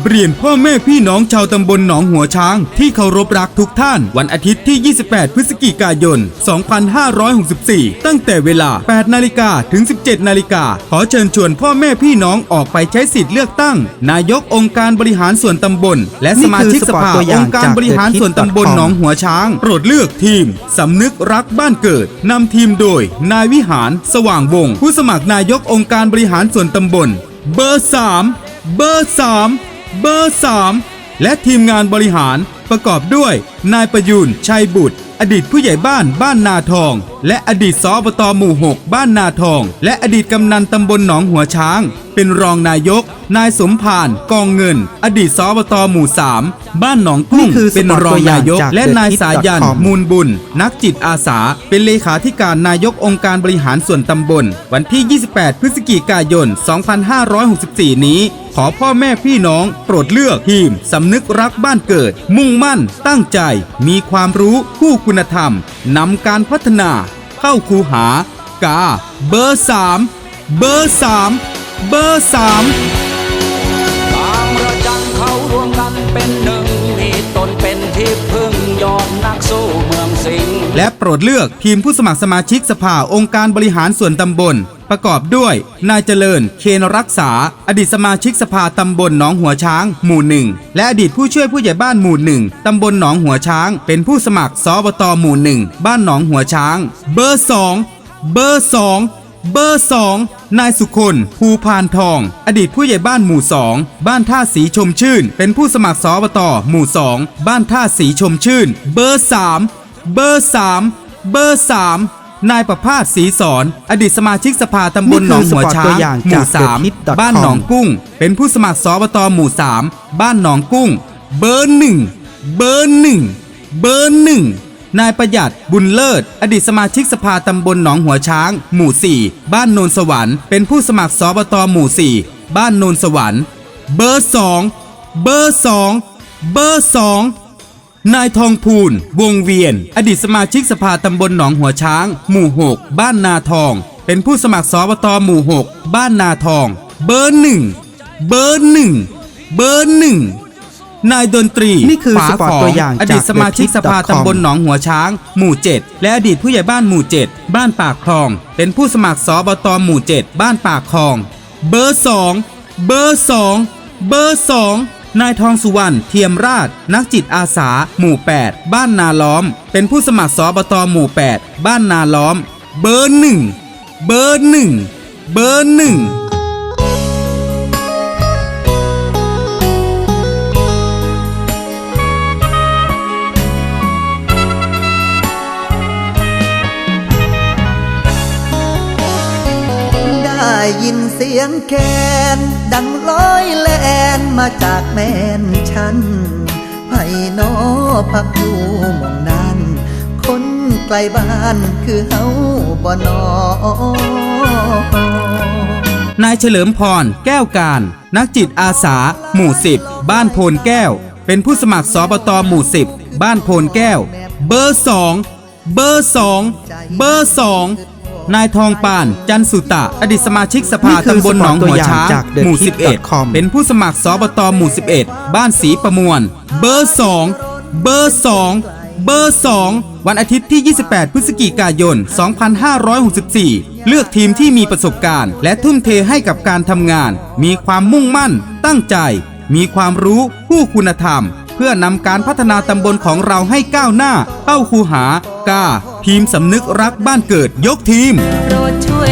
บเรียนพ่อแม่พี่น้องชาวตำบลหนองหัวช้าง ที่เคารพรักทุกท่าน วันอาทิตย์ที่ 28 พฤศจิกายน 2564 ตั้งแต่เวลา 8 นาฬิกาถึง 17 นาฬิกา ขอเชิญชวนพ่อแม่พี่น้องออกไปใช้สิทธิ์เลือกตั้ง นายกองค์การบริหารส่วนตำบล และสมาชิกสภานี่คือสปอร์ตตัวอย่าองงค์การบริหารส่วนตำบลหนองหัวช้าง โปรดเลือกทีมสำนึกรักบ้านเกิดนำทีมโดย นายวิหาร สว่างวงศ์ผู้สมัครนายกองค์การบริหารส่วนตำบล เบอร์สามเบอร์สาม เบอร์ 3 และทีมงานบริหารประกอบด้วย นายประยูนชัยบุตร อดีตผู้ใหญ่บ้านบ้านนาทอง และอดีตสอบตหมู่ 6 บ้านนาทอง และอดีตกำนันตำบลหนองหัวช้าง เป็นรองนายก นายสมพานกองเงิน อดีตสอบตหมู่ 3 บ้านหนองกุ้งนี่คือเป็นรองนายกสปอร์ตตัวอย่างจากและนายสายัน TheTip.com มูลบุญ นักจิตอาสา เป็นเลขาธิการนายกองค์การบริหารส่วนตำบล วันที่ 28 พฤศจิกายน 2564 นี้ ขอพ่อแม่พี่น้องโปรดเลือกทีมสำนึกรักบ้านเกิด มุ่งมั่น ตั้งใจ มีความรู้คู่คุุณธรรมนำการพัฒนาเข้าคูหากา เบอร์ 3 เบอร์ 3 เบอร์ 3 และโปรดเลือกทีมผู้สมัครสมาชิกสภาองค์การบริหารส่วนตำบล ประกอบด้วย นายเจริญ เคนรักษา อดีตสมาชิกสภาตำบลหนองหัวช้าง หมู่หนึ่งและอดีตผู้ช่วยผู้ใหญ่บ้านหมู่หนึ่งตำบลหนองหัวช้าง เป็นผู้สมัครสบตหมู่หนึ่งบ้านหนองหัวช้าง เบอร์สองเบอร์สองเบอร์สองนายสุคนภูพานทอง อดีตผู้ใหญ่บ้านหมู่สองบ้านท่าสีชมชื่น เป็นผู้สมัครสบตหมู่สองบ้านท่าสีชมชื่น เบอร์สาม เบอร์ 3 เบอร์ 3 นายประภาสศรีสอนอดีตสมาชิกสภาตำบลหนองหัวช้านี่คือสปอร์ตตัวงอย่างหมู่จาก TheTip.com 3บ้านหนองกุ้ง เป็นผู้สมัครสบตหมู่3บ้านหนองกุ้ง เบอร์หนึ่งเบอร์หนึ่งเบอร์หนึ่งนายประหยัดบุญเลิศ อดีตสมาชิกสภาตำบลหนองหัวช้าง หมู่ 4 บ้านโนนสวรรค์เป็นผู้สมัครสบตหมู่ 4 บ้านโนนสวรรค์ เบอร์สองเบอร์สองเบอร์สอง นายทองพูน วงเวียน อดีตสมาชิกสภาตำบลหนองหัวช้าง หมู่ 6 บ้านนาทอง เป็นผู้สมัครสบตหมู่ 6 บ้านนาทอง เบอร์หนึ่ง เบอร์หนึ่ง เบอร์หนึ่ง นายดนตรีนี่คือฝาสปอร์ตขงตัวอย่างอดีตจากสมาชิกสภา TheTip.com ตำบลหนองหัวช้าง หมู่ 7 และอดีตผู้ใหญ่บ้านหมู่ 7 บ้านปากคลอง เป็นผู้สมัครสบตหมู่ 7 บ้านปากคลอง เบอร์สอง เบอร์สอง เบอร์สอง นายทองสุวรรณเทียมราช นักจิตอาสา หมู่ 8 บ้านนาล้อม เป็นผู้สมัครสอบตหมู่ 8 บ้านนาล้อม เบอร์หนึ่งเบอร์หนึ่งเบอร์หนึ่งได้ยินเสียงแคนดังลอยแลน มาจากแม่นฉันไผ่นอพักอยู่มองนั้น คนไกลบ้านคือเฮาบ่นอนายเฉลิมพร แก้วการ นักจิตอาสา หมู่10บ้านโพนแก้ว เป็นผู้สมัครสอบตหมู่10บ้านโพนแก้ว เบอร์2เบอร์2เบอร์2 นายทองปาน จันสุตะ อดีตสมาชิกสภานี่คือตำบลหนองหัวช้างสปอร์ตตัวอย่างจากหมู่ TheTip.com 11 เป็นผู้สมัครสบตหมู่ 11 บ้านศรีประมวล เบอร์ 2 เบอร์ 2 เบอร์ 2 วันอาทิตย์ที่ 28 พฤศจิกายน 2564 เลือกทีมที่มีประสบการณ์ และทุ่มเทให้กับการทำงาน มีความมุ่งมั่น ตั้งใจ มีความรู้ ผู้คุณธรรมเพื่อนำการพัฒนาตำบลของเราให้ก้าวหน้า เข้าคูหากาทีมสำนึกรักบ้านเกิดยกทีม โปรดช่วย